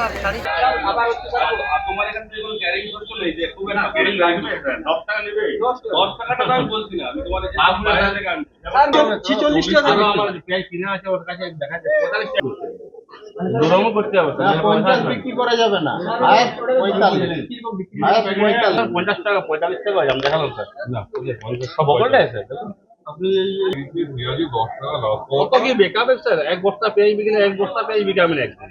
আর শাড়ি আর তোমার এখান থেকে কোনো গ্যারেন্টি করছ নেই যে খুব একটা বেড়ে লাগবে দশ টাকা নেবে দশ টাকাটা আমি বলছি না আমি তোমার আপনার কাছ আনছি ছিচল্লিশ টাকা আমার পেঁয়াজ কিনে আছে ওর কাছে দেখা যায় পঁয়তাল্লিশ টাকা দুরকমও করতে হবে পঞ্চাশ বিক্রি করা যাবে না। হায়েস্ট পঁয়তাল্লিশ। হায়েস্ট পঁয়তাল্লিশ। পঞ্চাশ টাকা পঁয়তাল্লিশ টাকা আমি দেখালাম স্যার। না পঞ্চাশ সব বকলটা আছে আপনি কত কি বেকাবে স্যার? এক বস্তা পেঁয়াজ বিকলে এক বস্তা পেঁয়াজ বিকাবেন একদিন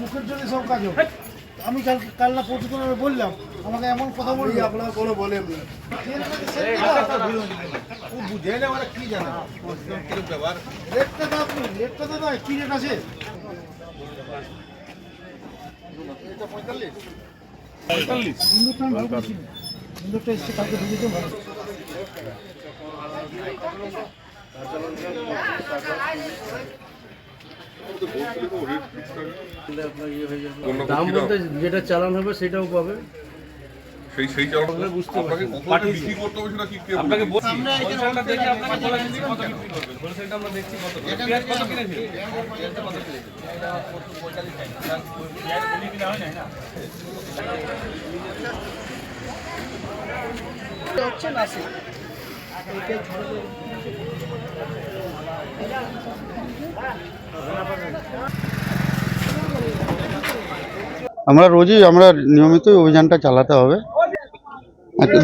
মুখের জন্য সব কাজ আমি কাল কাল না পরশু আমি বললাম আমাকে এমন কথা বললি। আপনারা কোনো বলেন বুঝে না ওরা কি জানে? রেটটা তো আপনি রেটটা তো নয় কি রেট আছে? এটা পঁয়তাল্লিশ। দাম বলতে যেটা চালান হবে সেটাও পাবে। সেই সেই বুঝতে আপনাকে কত বিক্রি করতে হবে সেটা কি কে আপনাকে দেখে বলে দিচ্ছি কত বিক্রি করবেন হোলসেলটা আমরা দেখছি কত। পেঁয়াজ কত পেঁয়াজটা কত কিনেছেন? পেঁয়াজ কিনে কিনা হয় না আমরা রোজই, আমরা নিয়মিত অভিযানটা চালাতে হবে।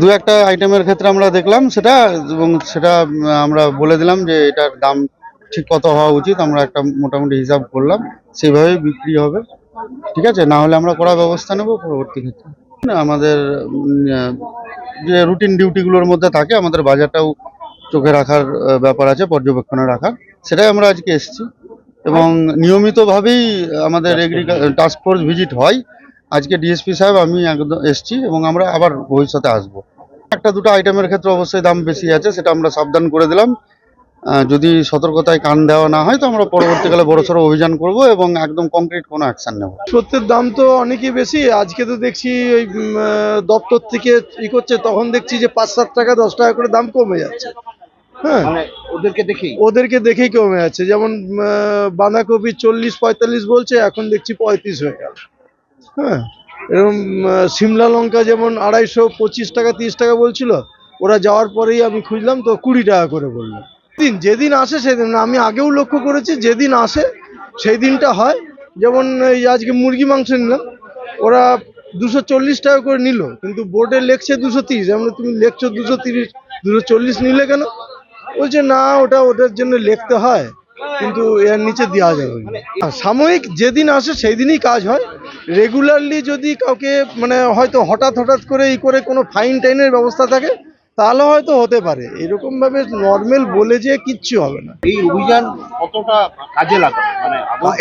দু একটা আইটেমের ক্ষেত্রে আমরা দেখলাম, সেটা এবং সেটা আমরা বলে দিলাম যে এটার দাম ঠিক কত হওয়া উচিত, আমরা একটা মোটামুটি হিসাব করলাম। সেইভাবেই বিক্রি হবে। ঠিক আছে? না হলে আমরা করার ব্যবস্থা নেব পরবর্তী ক্ষেত্রে। আমাদের যে রুটিন ডিউটিগুলোর মধ্যে থাকে আমাদের বাজারটাও চোখে রাখার ব্যাপার আছে পর্যবেক্ষণে রাখার। সেটাই আমরা আজকে এসেছি। এবং নিয়মিতভাবেই আমাদের এগ্রিকালচার টাস্ক ফোর্স ভিজিট হয়। আজকে ডিএসপি সাহেব আমি একদম এসছি এবং আমরা আবার ভবিষ্যতে আসব। একটা দুটো আইটেমের ক্ষেত্রে অবশ্যই দাম বেশি আছে সেটা আমরা সাবধান করে দিলাম। যদি সতর্কতায় কান দেওয়া না হয় তো আমরা পরবর্তীকালে বড়সড় অভিযান করব এবং একদম কংক্রিট কোনো অ্যাকশন নেব। সত্যের দাম তো অনেকই বেশি। আজকে তো দেখছি ওই দপ্তর থেকে ই করছে তখন দেখছি যে পাঁচ সাত টাকা দশ টাকা করে দাম কমে যাচ্ছে। হ্যাঁ। মানে ওদেরকে দেখেই? ওদেরকে দেখেই কমে যাচ্ছে। যেমন বাঁধাকপি চল্লিশ পঁয়তাল্লিশ বলছে এখন দেখছি পঁয়ত্রিশ হয়ে গেল। হ্যাঁ। এরকম সিমলা লঙ্কা যেমন আড়াইশো পঁচিশ টাকা তিরিশ টাকা বলছিল ওরা যাওয়ার পরেই আমি খুঁজলাম তো কুড়ি টাকা করে বলল। দিন, যেদিন আসে সেদিন। আমি আগেও লক্ষ্য করেছি, যেদিন আসে সেই দিনটা হয়। যেমন এই আজকে মুরগি মাংস নিলাম, ওরা দুশো চল্লিশ টাকা করে নিল, কিন্তু বোর্ডে লেখছে দুশো তিরিশ। আমরা তুমি লেখছো দুশো তিরিশ, দুশো চল্লিশ নিলে কেন? বলছে, না, ওটা ওটার জন্য লিখতে হয়, কিন্তু এর নিচে দেওয়া যাবে সাময়িক যেদিন আসে সেই দিনই কাজ হয়। রেগুলারলি যদি কাউকে মানে হয়তো হঠাৎ হঠাৎ করে ই করে কোনো ফাইন টাইনের ব্যবস্থা থাকে তাহলে হয়তো হতে পারে। এরকম ভাবে নর্মাল বলে যে কিচ্ছু হবে না। এই অভিযান কতটা কাজে লাগে মানে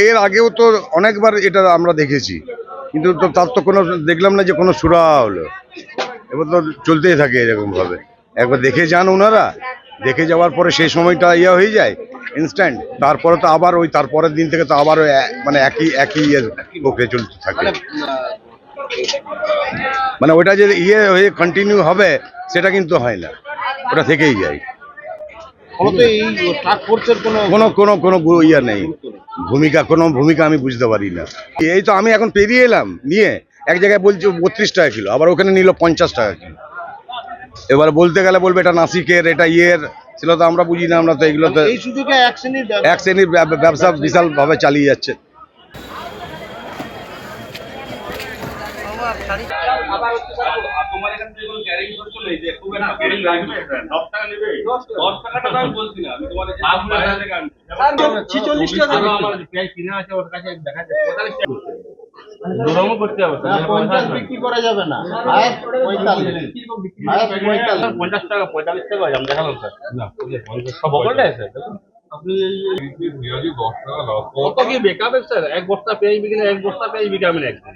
এর আগেও তো অনেকবার এটা আমরা দেখেছি। কিন্তু তো তার তো কোনো দেখলাম না যে কোনো সুরা হলো। এবার তো চলতেই থাকে এরকম ভাবে একবার দেখে যান ওনারা দেখে যাওয়ার পরে সেই সময়টা ইয়ে হয়ে যায় ইনস্ট্যান্ট তারপরে তো আবার ওই তারপরের দিন থেকে তো আবার ওই মানে একই একই ইয়ে প্রক্রিয়া চলতে থাকে। মানে ওটা যে ইয়ে হয়ে কন্টিনিউ হবে সেটা কিন্তু হয় না। ওটা থেকেই যায়। কোনো কোনো ইয়ে নেই। ভূমিকা কোনো ভূমিকা আমি বুঝতে পারি না। এই তো আমি এখন পেরিয়ে এলাম নিয়ে এক জায়গায় বলছি বত্রিশ টাকা কিলো আবার ওখানে নিল পঞ্চাশ টাকা কিলো। এবার বলতে গেলে বলবে এটা নাসিকের এটা ইয়ের সেগুলো তো আমরা বুঝি না আমরা তো এগুলো তো এক শ্রেণির ব্যবসা এক শ্রেণির ব্যবসা বিশালভাবে চালিয়ে যাচ্ছে আবার হচ্ছে স্যার, তোমার এখান থেকে কোনো ক্যারিং খরচও নেই যে খুব একটা ক্যারিং লাগবে দশ টাকা নেবে দশ টাকাটা তো আমি বলছি না আমি তোমার বাইরে থেকে আনছি ছিচল্লিশ টাকা না, পঞ্চাশ বিক্রি করা যাবে না। হায়েস্ট পঁয়তাল্লিশ। হায়েস্ট পঁয়তাল্লিশ। পঞ্চাশ টাকা পঁয়তাল্লিশ টাকা দেখালাম স্যার। সব বকলটাই দশ টাকা লাভ। কত কি বেকাবে স্যার? এক বস্তা পেঁয়াজ বিকিলে এক বস্তা পেঁয়াজ বিকাবেন একদিন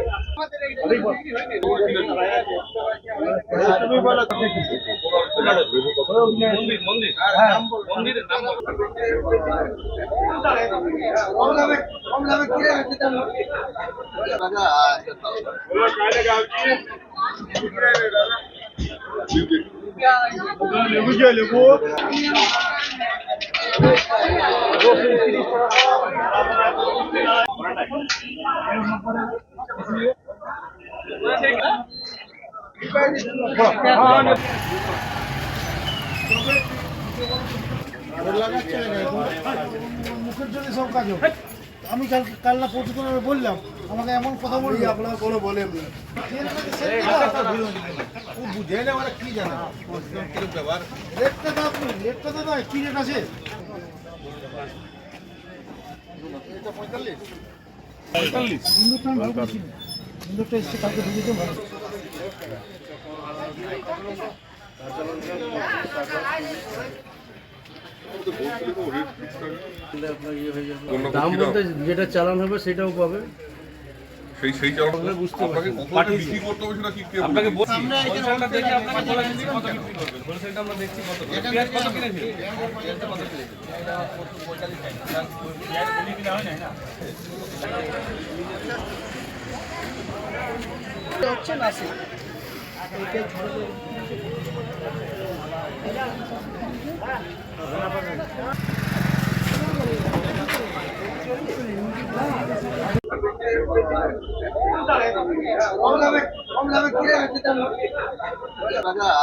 করে চল্লিশ বলতে হবে মুখের জন্য সব কাজ আমি কাল কাল না পরশু বললাম আমাকে এমন কথা বলি আপনার কোনো বলেন না ও বুঝে না ওরা কি জানে? রেটটা আপনি রেটটা তো নয় কি রেট আছে? পঁয়তাল্লিশ। ইন্দুরটা এসছে দাম বলতে যেটা চালান হবে সেটাও পাবে। সেই সেই চালটা বুঝতে আপনাকে বিক্রি করতে হবে সেটা কি কে আপনাকে হোলসেলটা দেখে আপনাকে বলে দিচ্ছি। কত বিক্রি করবেন। হোলসেলটা আমরা দেখছি কত করে। পেঁয়াজ কত কিনেছেন? পেঁয়াজটা কত কিনেছেন? পেঁয়াজ কিনা হয় না। হচ্ছে নাসি কম দামে কম দামে কিনে রাখতে